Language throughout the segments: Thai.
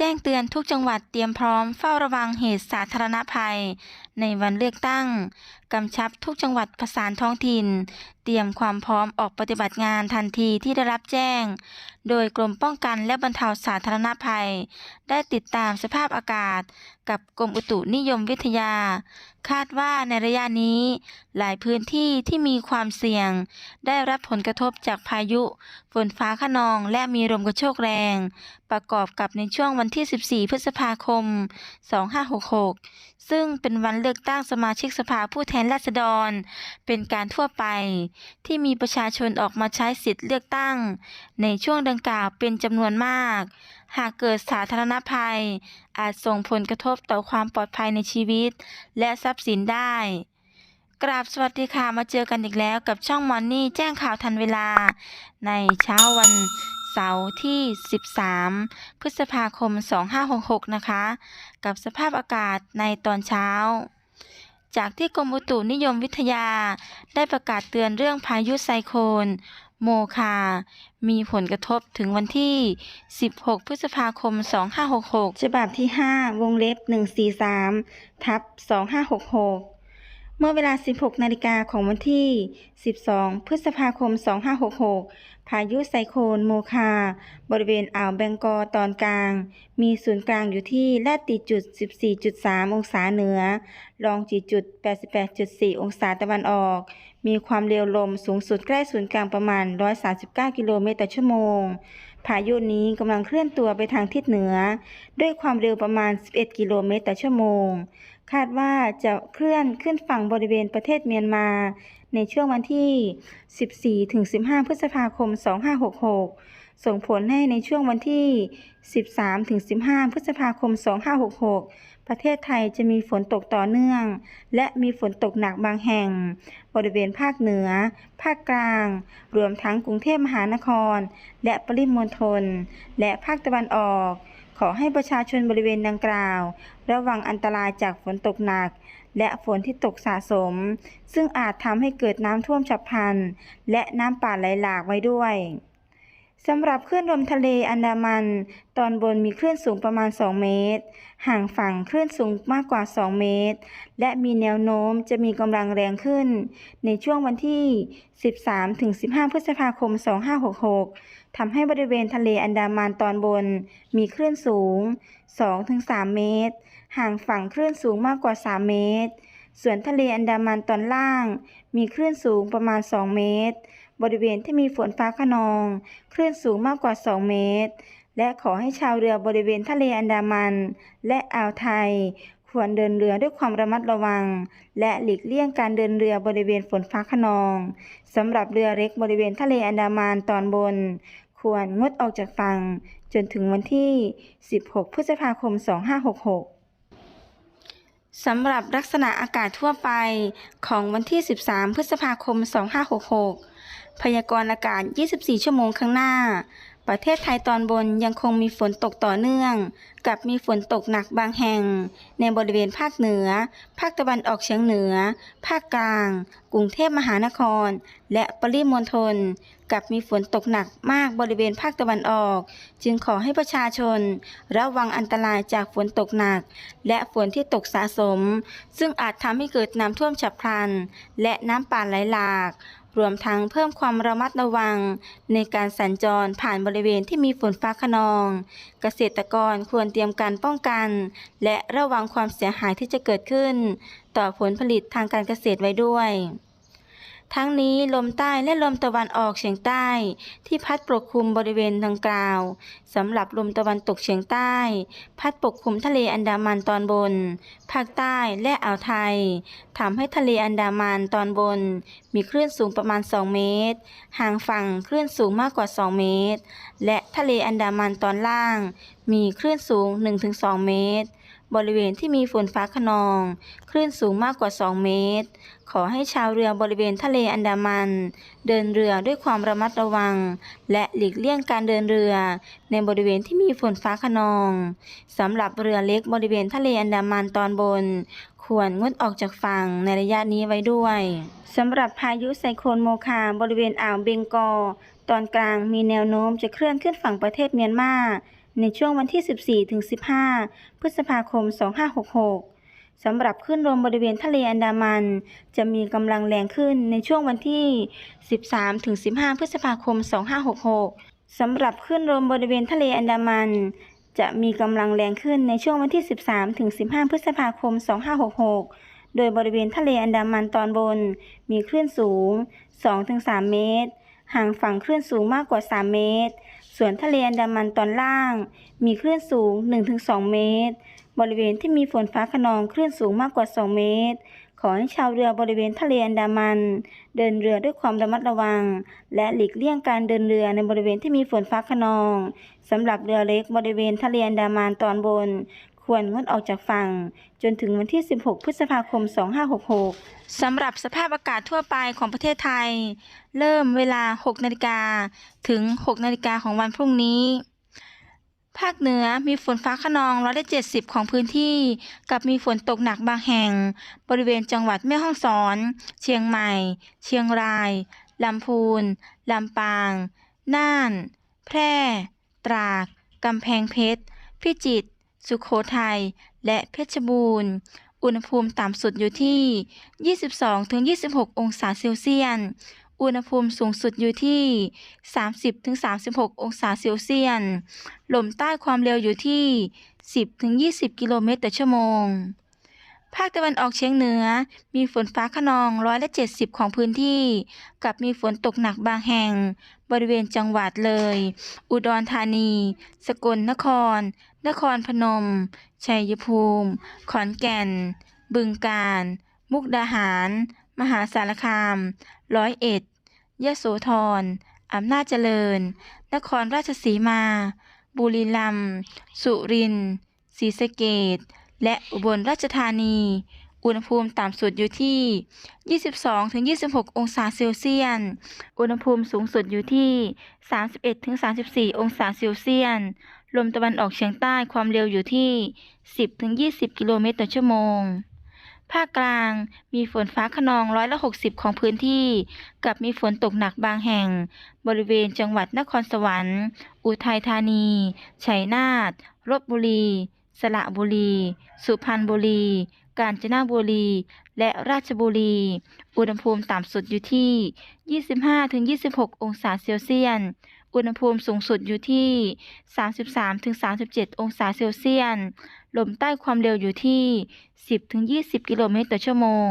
แจ้งเตือนทุกจังหวัดเตรียมพร้อมเฝ้าระวังเหตุสาธารณภัย ในวันเลือกตั้ง กำชับทุกจังหวัดประสานท้องถิ่น ตรียมความพร้อมออกปฏิบัติงานทันทีที่ได้รับแจ้ง โดยกรมป้องกันและบรรเทาสาธารณภัย ได้ติดตามสภาพอากาศ กับกรมอุตุนิยมวิทยา คาดว่าในระยะนี้ หลายพื้นที่ที่มีความเสี่ยง ได้รับผลกระทบจากพายุ ฝนฟ้าคะนองและมีลมกระโชกแรง ประกอบกับในช่วงวันที่ 14 พฤษภาคม 2566ซึ่งเป็นวันเลือกตั้งสมาชิกสภาผู้แทนราษฎร เป็นการทั่วไป ที่มีประชาชนออกมาใช้สิทธิ์เลือกตั้ง ในช่วงดังกล่าวเป็นจำนวนมาก หากเกิดสาธารณภัย อาจส่งผลกระทบต่อความปลอดภัยในชีวิต และทรัพย์สินได้กราบสวัสดีค่ะ มาเจอกันอีกแล้วกับช่องมอนนี่แจ้งข่าวทันเวลา ในเช้าวัน เสาร์ที่ 13 พฤษภาคม 2566 นะคะ กับสภาพอากาศในตอนเช้า จากที่กรมอุตุนิยมวิทยา ได้ประกาศเตือนเรื่องพายุไซโคลนโมคา มีผลกระทบถึงวันที่ 16 พฤษภาคม 2566 ฉบับที่ 5 วงเล็บ 143 ทับ 2566 เมื่อเวลา 16 นาฬิกาของวันที่ 12 พฤษภาคม 2566 พายุไซโคลนโมคา บริเวณอ่าวแบงกอตอนกลาง มีศูนย์กลางอยู่ที่ลาติจุด 14.3 องศาเหนือ ลองจีจุด 88.4 องศาตะวันออก มีความเร็วลมสูงสุดใกล้ศูนย์กลางประมาณ 139 กิโลเมตรต่อชั่วโมง พายุนี้กำลังเคลื่อนตัวไปทางทิศเหนือ ด้วยความเร็วประมาณ 11 กิโลเมตรต่อชั่วโมง คาดว่าจะเคลื่อนขึ้นฝั่งบริเวณประเทศเมียนมา ในช่วงวันที่ 14-15 พฤษภาคม 2566 ส่งผลให้ในช่วงวันที่ 13-15 พฤษภาคม 2566 ประเทศไทยจะมีฝนตกต่อเนื่อง และมีฝนตกหนักบางแห่ง บริเวณภาคเหนือ ภาคกลาง รวมทั้งกรุงเทพมหานคร และปริมณฑล และภาคตะวันออก ขอให้ประชาชนบริเวณดังกล่าว ระวังอันตรายจากฝนตกหนัก และฝนที่ตกสะสม ซึ่งอาจทำให้เกิดน้ำท่วมฉับพลัน และน้ำป่าไหลหลากไว้ด้วย สำหรับคลื่นลมทะเลอันดามัน ตอนบนมีคลื่นสูงประมาณ 2 เมตร ห่างฝั่งคลื่นสูงมากกว่า 2 เมตร และมีแนวโน้มจะมีกำลังแรงขึ้น ในช่วงวันที่ 13-15 พฤษภาคม 2566 ทำให้บริเวณทะเลอันดามันตอนบน มีคลื่นสูง 2-3 เมตร ห่างฝั่งคลื่นสูงมากกว่า 3 เมตร ส่วนทะเลอันดามันตอนล่าง มีคลื่นสูงประมาณ 2 เมตร บริเวณที่มีฝนฟ้าคะนอง คลื่นสูงมากกว่า 2 เมตร และขอให้ชาวเรือบริเวณทะเลอันดามัน และอ่าวไทย ควรเดินเรือด้วยความระมัดระวัง และหลีกเลี่ยงการเดินเรือบริเวณฝนฟ้าคะนองสำหรับเรือเล็กบริเวณทะเลอันดามันตอนบน ควรงดออกจากฝั่งจนถึงวันที่ 16 พฤษภาคม 2566 สำหรับลักษณะอากาศทั่วไปของวันที่ 13 พฤษภาคม 2566 พยากรณ์อากาศ 24 ชั่วโมงข้างหน้า ประเทศไทยตอนบนยังคงมีฝนตกต่อเนื่อง กับมีฝนตกหนักบางแห่ง ในบริเวณภาคเหนือ ภาคตะวันออกเฉียงเหนือ ภาคกลาง กรุงเทพมหานคร และปริมณฑลกับมีฝนตกหนักมากบริเวณภาคตะวันออก จึงขอให้ประชาชน ระวังอันตรายจากฝนตกหนัก และฝนที่ตกสะสม ซึ่งอาจทำให้เกิดน้ำท่วมฉับพลัน และน้ำป่าไหลหลากรวมทั้งเพิ่มความระมัดระวัง ในการสัญจรผ่านบริเวณที่มีฝนฟ้าคะนอง เกษตรกรควรรียมการป้องกัน และระวังความเสียหายที่จะเกิดขึ้น ต่อผลผลิตทางการเกษตรไว้ด้วย ทั้งนี้ลมใต้และลมตะวันออกเฉียงใต้ ที่พัดปกคลุมบริเวณดังกล่าวสำหรับลมตะวันตกเฉียงใต้ พัดปกคลุมทะเลอันดามันตอนบน ภาคใต้และอ่าวไทยทำให้ทะเลอันดามันตอนบน มีคลื่นสูงประมาณ 2 เมตร ห่างฝั่งคลื่นสูงมากกว่า 2 เมตร และทะเลอันดามันตอนล่าง มีคลื่นสูง 1-2 เมตร บริเวณที่มีฝนฟ้าคะนอง คลื่นสูงมากกว่า 2 เมตร ขอให้ชาวเรือบริเวณทะเลอันดามัน เดินเรือด้วยความระมัดระวัง และหลีกเลี่ยงการเดินเรือ ในบริเวณที่มีฝนฟ้าคะนองสำหรับเรือเล็กบริเวณทะเลอันดามันตอนบน ควรงดออกจากฝั่งในระยะนี้ไว้ด้วยสำหรับพายุไซโคลนโมคาบริเวณอ่าวเบงกอ ตอนกลางมีแนวโน้มจะเคลื่อนขึ้นฝั่งประเทศเมียนมา ในช่วงวันที่ 14-15 พฤษภาคม 2566 สำหรับคลื่นลมบริเวณทะเลอันดามัน จะมีกำลังแรงขึ้นในช่วงวันที่ 13-15 พฤษภาคม 2566 สำหรับคลื่นลมบริเวณทะเลอันดามัน จะมีกำลังแรงขึ้นในช่วงวันที่ 13-15 พฤษภาคม 2566 โดยบริเวณทะเลอันดามันตอนบน มีคลื่นสูง 2-3 เมตร ห่างฝั่งคลื่นสูงมากกว่า 3 เมตร ส่วนทะเลอันดามันตอนล่าง มีคลื่นสูง 1-2 เมตร บริเวณที่มีฝนฟ้าขนองคลื่นสูงมากกว่า 2 เมตร ขอให้ชาวเรือบริเวณทะเลอันดามัน เดินเรือด้วยความระมัดระวัง และหลีกเลี่ยงการเดินเรือในบริเวณที่มีฝนฟ้าขนองสำหรับเรือเล็กบริเวณทะเลอันดามันตอนบน ควรงดออกจากฝั่ง จนถึงวันที่ 16 พฤษภาคม 2566 สำหรับสภาพอากาศทั่วไปของประเทศไทย เริ่มเวลา 6 นาฬิกาถึง 6 นาฬิกาของวันพรุ่งนี้ ภาคเหนือมีฝนฟ้าขนองร้อยละ70 ของพื้นที่ กับมีฝนตกหนักบางแห่ง บริเวณจังหวัดแม่ฮ่องสอน เชียงใหม่ เชียงรายลำพูนลำปาง น่าน แพร่ ตราดกำแพงเพชร พิจิตร สุโขทัย และเพชรบูรณ์ อุณหภูมิต่ำสุดอยู่ที่ 22-26 องศาเซลเซียสอุณหภูมิสูงสุดอยู่ที่ 30-36 องศาเซลเซียสลมใต้ความเร็วอยู่ที่ 10-20 กิโลเมตรต่อชั่วโมง ภาคตะวันออกเฉียงเหนือ มีฝนฟ้าขนองร้อยละ70ของพื้นที่ กับมีฝนตกหนักบางแห่ง บริเวณจังหวัดเลย อุดรธานี สกลนคร นครพนม ชัยภูมิ ขอนแก่น บึงกาฬ มุกดาหาร มหาสารคาม ร้อยเอ็ด ยะโสธร อำนาจเจริญ นครราชสีมา บุรีรัมย์ สุรินทร์ ศรีสะเกษ และอุบลราชธานี อุณหภูมิต่ำสุดอยู่ที่ 22-26 องศาเซลเซียส อุณหภูมิสูงสุดอยู่ที่ 31-34 องศาเซลเซียส ลมตะวันออกเฉียงใต้ความเร็วอยู่ที่ 10-20 กิโลเมตรต่อชั่วโมงภาคกลางมีฝนฟ้าขนองร้อยละ 60 ของพื้นที่ กับมีฝนตกหนักบางแห่ง บริเวณจังหวัดนครสวรรค์ อุทัยธานี ชัยนาทลบบุรี สระบุรี สุพรรณบุรี กาญจนบุรี และราชบุรี อุณหภูมิต่ำสุดอยู่ที่ 25-26 องศาเซลเซียส อุณหภูมิสูงสุดอยู่ที่ 33-37 องศาเซลเซียส ลมใต้ความเร็วอยู่ที่ 10-20 กิโลเมตรต่อชั่วโมง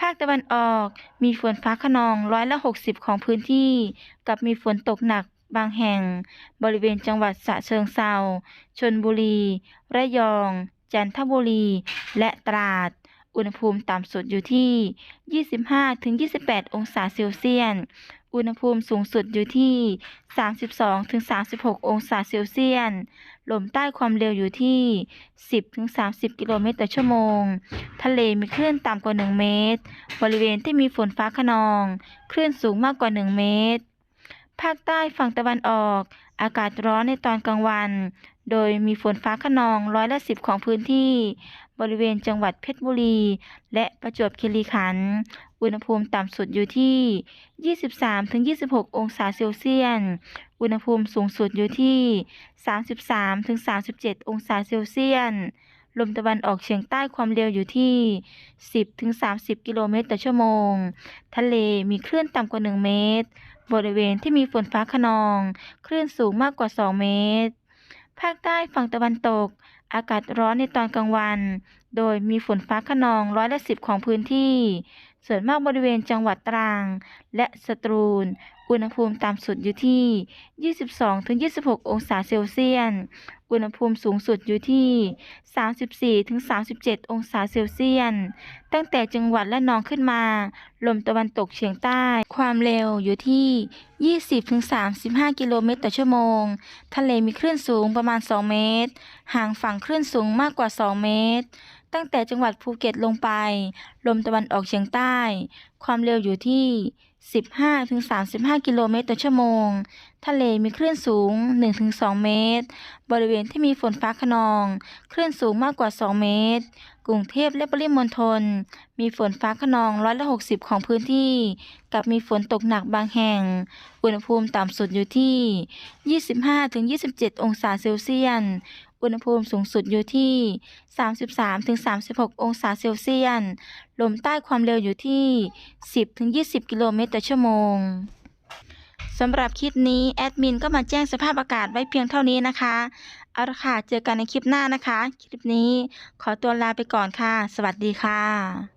ภาคตะวันออกมีฝนฟ้าขนองร้อยละ 60 ของพื้นที่ กับมีฝนตกหนัก บางแห่ง บริเวณจังหวัดฉะเชิงเทราชนบุรี ระยอง จันทบุรี และตราด อุณหภูมิต่ำสุดอยู่ที่ 25-28 องศาเซลเซียส อุณหภูมิสูงสุดอยู่ที่ 32-36 องศาเซลเซียส ลมใต้ความเร็วอยู่ที่ 10-30 กิโลเมตรต่อชั่วโมง ทะเลมีคลื่นต่ำกว่า 1 เมตร บริเวณที่มีฝนฟ้าขนอง คลื่นสูงมากกว่า 1 เมตร ภาคใต้ฝั่งตะวันออก อากาศร้อนในตอนกลางวัน โดยมีฝนฟ้าขนองร้อยละสิบของพื้นที่ บริเวณจังหวัดเพชรบุรี และประจวบคีรีขันธ์อุณหภูมิต่ำสุดอยู่ที่ 23-26 องศาเซลเซียส อุณหภูมิสูงสุดอยู่ที่ 33-37 องศาเซลเซียส ลมตะวันออกเฉียงใต้ความเร็วอยู่ที่ 10-30 กิโลเมตรต่อชั่วโมง ทะเลมีคลื่นต่ำกว่า 1 เมตร บริเวณที่มีฝนฟ้าขนอง คลื่นสูงมากกว่า 2 เมตร ภาคใต้ฝั่งตะวันตก อากาศร้อนในตอนกลางวัน โดยมีฝนฟ้าขนองร้อยละสิบของพื้นที่ ส่วนมากบริเวณจังหวัดตรัง และสตรูล อุณหภูมิต่ำสุดอยู่ที่ 22-26 องศาเซลเซียส อุณหภูมิสูงสุดอยู่ที่ 34-37 องศาเซลเซียส ตั้งแต่จังหวัดและนองขึ้นมา ลมตะวันตกเฉียงใต้ ความเร็วอยู่ที่ 20-35 กิโลเมตรต่อชั่วโมง ทะเลมีคลื่นสูงประมาณ 2 เมตร ห่างฝั่งคลื่นสูงมากกว่า 2 เมตรตั้งแต่จังหวัดภูเก็ตลงไป ลมตะวันออกเฉียงใต้ ความเร็วอยู่ที่ 15-35 กิโลเมตรต่อชั่วโมง ทะเลมีคลื่นสูง 1-2 เมตร บริเวณที่มีฝนฟ้าคะนอง คลื่นสูงมากกว่า 2 เมตร กรุงเทพและปริมณฑล มีฝนฟ้าคะนองร้อยละ60 ของพื้นที่ กับมีฝนตกหนักบางแห่ง อุณหภูมิต่ำสุดอยู่ที่ 25-27 องศาเซลเซียส อุณหภูมิสูงสุดอยู่ที่ 33-36 องศาเซลเซียส ลมใต้ความเร็วอยู่ที่ 10-20 กิโลเมตรต่อชั่วโมงสำหรับคลิปนี้ แอดมินก็มาแจ้งสภาพอากาศไว้เพียงเท่านี้นะคะ เอาละค่ะ เจอกันในคลิปหน้านะคะ คลิปนี้ขอตัวลาไปก่อนค่ะ สวัสดีค่ะ